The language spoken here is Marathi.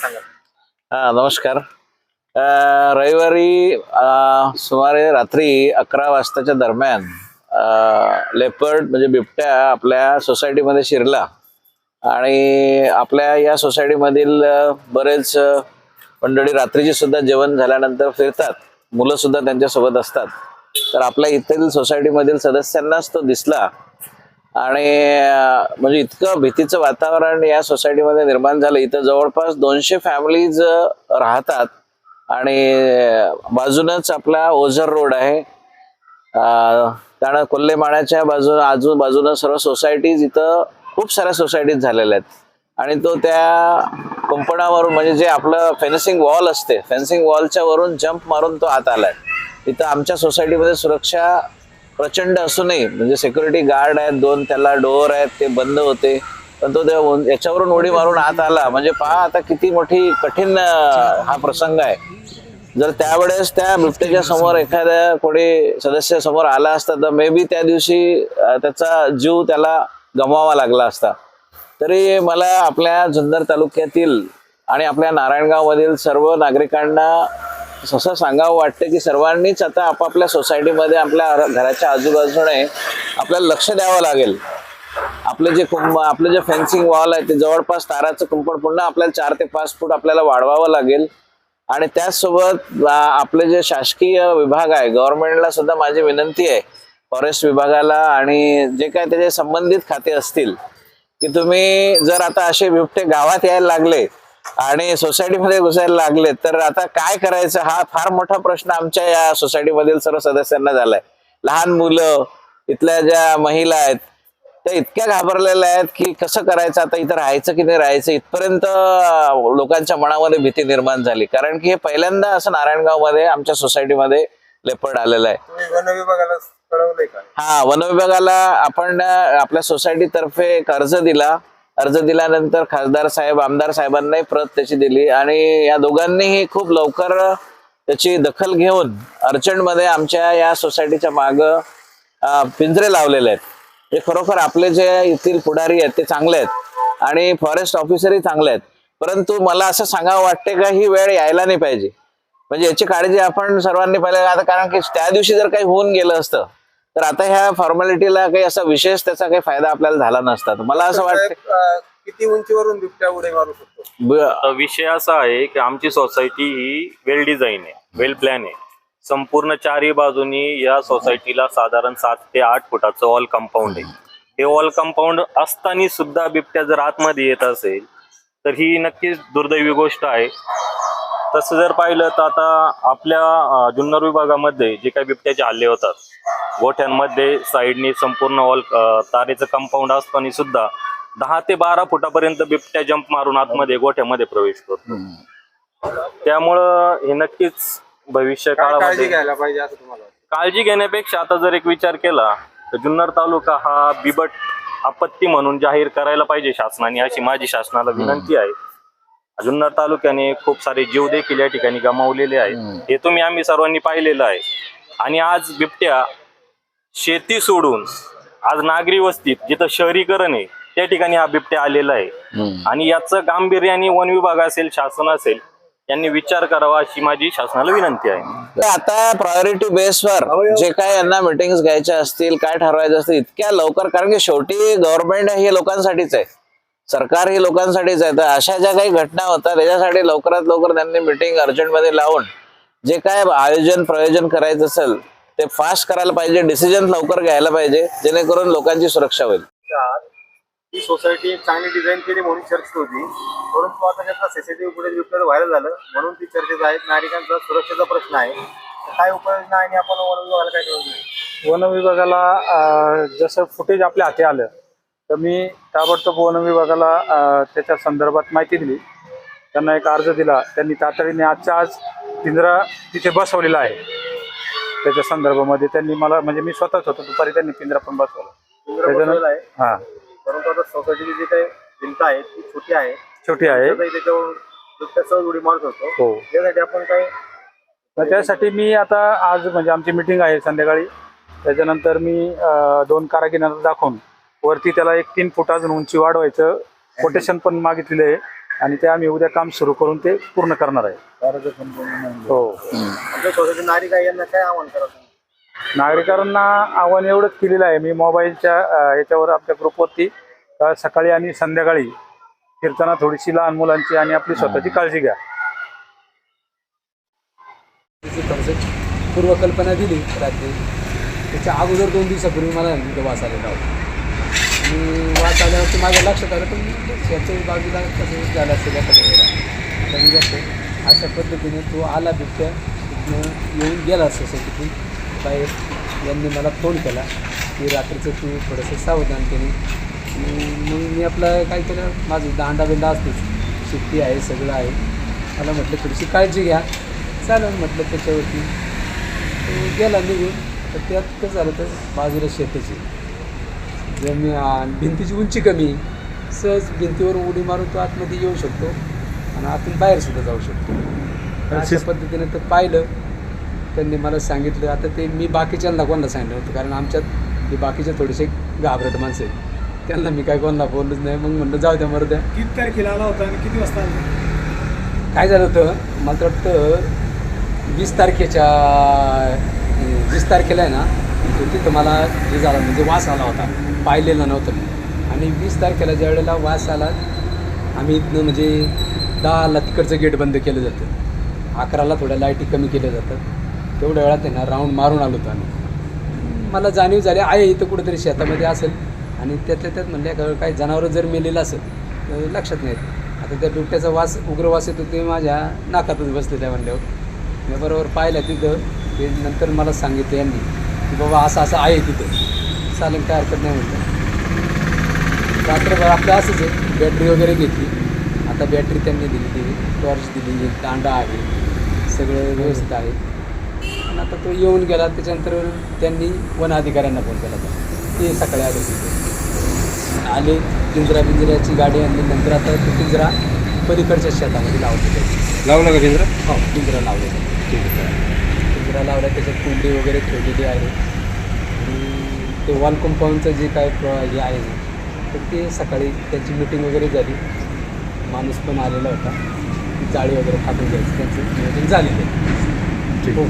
सांगा. हा नमस्कार. रविवारी सुमारे रात्री अकरा वाजताच्या दरम्यान लेपर्ड म्हणजे बिबट्या आपल्या सोसायटीमध्ये शिरला. आणि आपल्या या सोसायटीमधील बरेच मंडळी रात्रीची सुद्धा जेवण झाल्यानंतर फिरतात. मुलं सुद्धा त्यांच्यासोबत असतात. तर आपल्या इथील सोसायटीमधील सदस्यांनाच तो दिसला. आणि म्हणजे इतकं भीतीचं वातावरण या सोसायटीमध्ये निर्माण झालं. इथं जवळपास दोनशे फॅमिलीज राहतात. आणि बाजूनच आपला ओझर रोड आहे. त्यानं कोल्हेमाण्याच्या बाजून बाजू आजूबाजूनं सर्व सोसायटीज इथं खूप साऱ्या सोसायटीज झालेल्या आहेत. आणि तो त्या कुंपणावरून म्हणजे जे आपलं फेन्सिंग वॉल असते फेन्सिंग वॉलच्या वरून जम्प मारून तो आत आलाय. इथं आमच्या सोसायटीमध्ये सुरक्षा प्रचंड असूनही म्हणजे सिक्युरिटी गार्ड आहेत दोन त्याला डोअर आहेत ते बंद होते. पण तो त्या याच्यावरून उडी मारून आत आला. म्हणजे पहा आता किती मोठी कठीण हा प्रसंग आहे. जर त्यावेळेस त्या बिबट्याच्या समोर एखाद्या कोणी सदस्य समोर आला असता तर मे बी त्या दिवशी त्याचा जीव त्याला गमवावा लागला असता. तरी मला आपल्या जुन्नर तालुक्यातील आणि आपल्या नारायणगावमधील सर्व नागरिकांना असं सांगावं वाटतं की सर्वांनीच आता आपापल्या सोसायटीमध्ये आपल्या घराच्या आजूबाजूने आपल्याला लक्ष द्यावं लागेल. आपलं जे कुंभ आपलं जे फेन्सिंग वॉल आहे ते जवळपास ताराचं कुंपण पुन्हा आपल्याला चार ते पाच फूट आपल्याला वाढवावं लागेल. आणि त्याचसोबत आपले जे शासकीय विभाग आहे गव्हर्नमेंटला सुद्धा माझी विनंती आहे फॉरेस्ट विभागाला आणि जे काय त्याचे संबंधित खाते असतील की तुम्ही जर आता असे बिबटे गावात यायला लागले आणि सोसायटीमध्ये घुसायला लागले तर आता काय करायचं हा फार मोठा प्रश्न आमच्या या सोसायटीमधील सर्व सदस्यांना झालाय. लहान मुलं इथल्या ज्या महिला आहेत त्या इतक्या घाबरलेल्या आहेत की कसं करायचं आता इथं राहायचं की नाही राहायचं इथपर्यंत लोकांच्या मनामध्ये भीती निर्माण झाली. कारण की हे पहिल्यांदा असं नारायणगावमध्ये आमच्या सोसायटीमध्ये लेपर्ड आलेलं आहे. वन विभागाला हा वन विभागाला आपण आपल्या सोसायटी तर्फे एक अर्ज दिला. अर्ज दिल्यानंतर खासदार साहेब आमदार साहेबांनाही प्रत त्याची दिली आणि या दोघांनीही खूप लवकर त्याची दखल घेऊन अर्जंटमध्ये आमच्या या सोसायटीच्या माग पिंजरे लावलेले आहेत. हे खरोखर आपले जे येथील पुढारी आहेत ते चांगले आहेत आणि फॉरेस्ट ऑफिसरही चांगले आहेत. परंतु मला असं सांगावं वाटते का ही वेळ यायला नाही पाहिजे. म्हणजे याची काळजी आपण सर्वांनी पहिले. आता कारण की त्या दिवशी जर काही होऊन गेलं असतं तर आता ह्या फॉर्मॅलिटीला काही असा विशेष त्याचा काही फायदा आपल्याला झाला नसता. मला असं वाटतं किती उंचीवरून बिबट्या उडी मारू शकतो? विषय असा आहे की आमची सोसायटी ही वेल डिझाईन आहे वेल प्लॅन आहे. संपूर्ण चारही बाजूनी या सोसायटीला साधारण सात ते आठ फुटाचं वॉल कंपाऊंड आहे. हे वॉल कंपाऊंड असताना सुद्धा बिबट्या जर आतमध्ये येत असेल तर ही नक्कीच दुर्दैवी गोष्ट आहे. तसं जर पाहिलं तर आता आपल्या जुन्नर विभागामध्ये जे काही बिबट्याचे हल्ले होतात गोठ्यांमध्ये साईडनी संपूर्ण वॉल तारेचं कंपाऊंड असताना सुद्धा दहा ते बारा फुटापर्यंत बिबट्या जंप मारून आतमध्ये गोठ्यामध्ये प्रवेश करतो. त्यामुळं हे नक्कीच भविष्य काळामध्ये घ्यायला पाहिजे असं तुम्हाला वाटतं? काळजी घेण्यापेक्षा आता जर एक विचार केला तर जुन्नर तालुका हा बिबट आपत्ती म्हणून जाहीर करायला पाहिजे शासनाने अशी माझी शासनाला विनंती आहे. जुन्नर तालुक्याने खूप सारे जीव देखील या ठिकाणी गमावलेले आहेत. हे तुम्ही आम्ही सर्वांनी पाहिलेलं आहे. आणि आज बिबट्या शेती सोडून आज नागरी वस्तीत जिथं शहरीकरण आहे त्या ठिकाणी हा बिबट्या आलेला आहे. आणि याचं गांभीर्याने वन विभाग असेल शासन असेल यांनी विचार करावा अशी माझी शासनाला विनंती आहे. आता प्रायोरिटी बेसवर जे काय यांना मिटिंग घ्यायच्या असतील काय ठरवायचं असतील इतक्या लवकर कारण की शेवटी गव्हर्नमेंट हे लोकांसाठीच आहे. सरकार ही लोकांसाठीच आहे. तर अशा ज्या काही घटना होतात त्याच्यासाठी लवकरात लवकर त्यांनी मिटिंग अर्जंटमध्ये लावून जे काय आयोजन प्रयोजन करायचं असेल ते फास्ट करायला पाहिजे डिसिजन लवकर घ्यायला पाहिजे जेणेकरून लोकांची सुरक्षा होईल. ही सोसायटी चांगली डिझाईन केली म्हणून चर्चेत होती. परंतु आता त्याचा सीसीटीव्ही फुटेज बिबट्या व्हायरल झालं. म्हणून ती चर्चेत आहेत. नागरिकांचा सुरक्षेचा प्रश्न आहे. तर काय उपाययोजना आहे आणि आपण वन विभागाला काय कळवलं वन विभागाला जसं फुटेज आपल्या हाती आलं तर मी ताबडतोब वन विभागाला त्याच्या संदर्भात माहिती दिली. त्यांना एक अर्ज दिला. त्यांनी तातडीने आजच्या आज पिंजरा तिथे बसवलेला आहे. त्याच्या संदर्भामध्ये त्यांनी मला म्हणजे मी स्वतःच होतो. दुपारी त्यांनी पिंजरा पण बसवला. आहे. हां. परंतु आता सोसायटीची जी काही भिंत आहे ती छोटी आहे. छोटी आहे. त्याच्यावर बिबट्या सहज उडी मारत होतो. हो. त्यासाठी आपण काय त्यासाठी मी आता आज म्हणजे आमची मिटिंग आहे संध्याकाळी. त्याच्यानंतर मी दोन कारागिरांना दाखवून वरती त्याला एक तीन फूट अजून उंची वाढवायचं कोटेशन पण मागितलेलं आहे. आणि ते आम्ही उद्या काम सुरू करून ते पूर्ण करणार आहे. हो? नागरिकांना आव्हान एवढंच केलेलं आहे. मी मोबाईलच्या याच्यावर आपल्या ग्रुपवरती सकाळी आणि संध्याकाळी फिरताना थोडीशी लहान मुलांची आणि आपली स्वतःची काळजी घ्या. पूर्वकल्पना दिली रात्री. त्याच्या अगोदर दोन दिवसापूर्वी मला वास आलेला होता. आणि वाट आल्यावरती माझ्या लक्षात आलं पण याच्या बाजूला कसं झालं असेल एखाद्या वेळेला कमी जास्त अशा पद्धतीने तो आला बिबट्या तिथनं येऊन गेला सोसायटीतून बाहेर यांनी मला फोन केला की रात्रीचं तू थोडंसं सावधान केली. मग मी आपलं काय केलं माझं दांडा बिंडा असतोच शिट्टी आहे सगळं आहे. मला म्हटलं थोडीशी काळजी घ्या. चालेल म्हटलं त्याच्यावरती. गेला निघून तर त्यात कसं झालं तर बाजूला शेताची जमी भिंतीची उंची कमी सहज भिंतीवर उडी मारून तो आतमध्ये येऊ शकतो आणि आतून बाहेर सुद्धा जाऊ शकतो. अशा पद्धतीने तर पाहिलं. त्यांनी मला सांगितलं आता ते मी बाकीच्यांना कोणाला सांगितलं होतं कारण आमच्यात ते बाकीचे थोडेसे घाबरट माणसं आहेत. त्यांना मी काय कोणाला बोललोच नाही मग म्हणलं जाऊ द्या मरू द्या. किती तारखेला आला होता आणि किती वाजता काय झालं होतं? मला तर वाटतं वीस तारखेच्या वीस तारखेला आहे ना तिथं मला हे झाला म्हणजे वास आला होता. पाहिलेला नव्हतं मी. आणि वीस तारखेला ज्या वेळेला वास आला आम्ही इथनं म्हणजे दहाला तिकडचं गेट बंद केलं जातं. अकराला थोड्या लाईटी कमी केल्या जातात. तेवढ्या वेळात आहे ना राऊंड मारून आलो होतो आम्ही. मला जाणीव झाली आहे इथं कुठेतरी शेतामध्ये असेल. आणि त्यातल्या त्यात म्हणल्या का काही जनावरं जर मेलेलं असेल तर लक्षात नाही आता त्या बिबट्याचा वास उग्र वास येतो ते माझ्या नाकातच बसले त्या म्हणल्यावर. मी बरोबर पाहिलं तिथं. ते नंतर मला सांगितलं यांनी की बाबा असं असं आहे तिथं. चालेल काय हरकत नाही म्हटलं रात्रभर आपलं असंच आहे. बॅटरी वगैरे घेतली. आता बॅटरी त्यांनी दिली ती टॉर्च दिली दांडा आहे. सगळं व्यवस्थित आहे. आणि आता तो येऊन गेला त्याच्यानंतर त्यांनी वन अधिकाऱ्यांना फोन केला होता. ते सकाळी आले तिथे. आले पिंजरा पिंजऱ्याची गाडी आणली. नंतर आता तो पिंजरा पलीकडच्या शेतामध्ये लावतो लावला का केंद्र हो पिंजरा लावलेला पिंजरा लावला त्याच्यात कोंबडी वगैरे ठेवलेली आहे. आणि ते वॉल कंपाऊंडचं जे काय प्र हे आहे तर ते सकाळी त्यांची मिटिंग वगैरे झाली. माणूस पण आलेला होता. जाळी वगैरे टाकून घ्यायची त्यांचं नियोजन झालेलं आहे. हो.